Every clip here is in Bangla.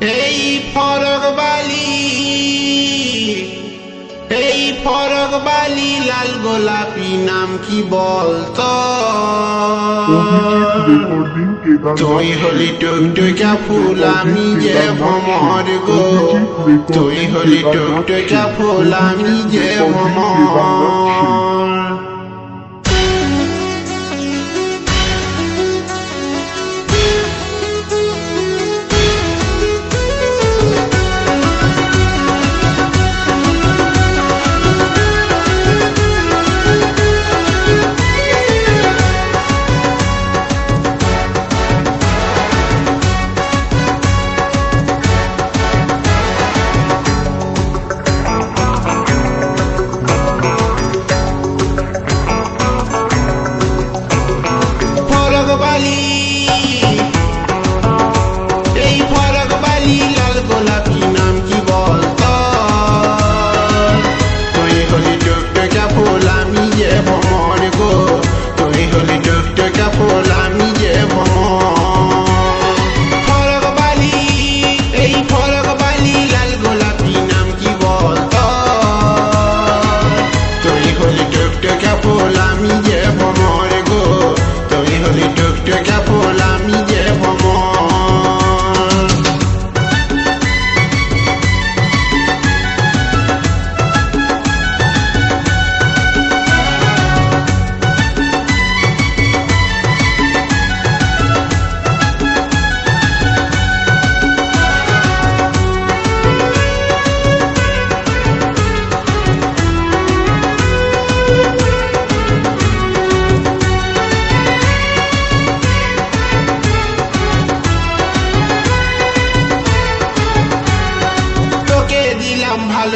এই ফরক বালি, এই ফরক বালি লাল গোলাপি নাম কি বলতো? তুই হলি টুকটুকা ফুল, আমি যে ভমর গো। তুই হলি টুকটুকা ফুল, আমি যে ভমর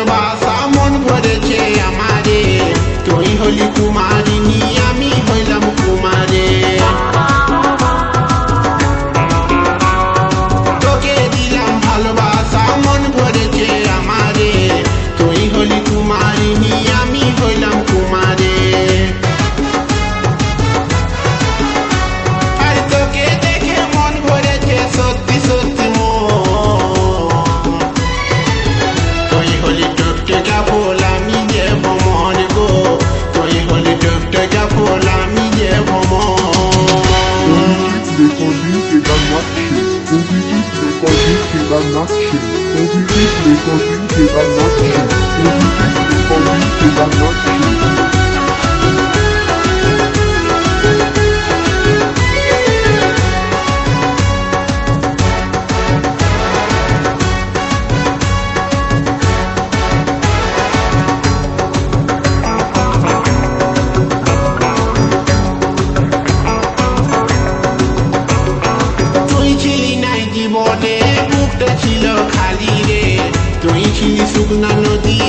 compromise. Bananenschillen, Obi-Wan, les Obi-Wan, les Bananenschillen, Obi-Wan, les sugna no di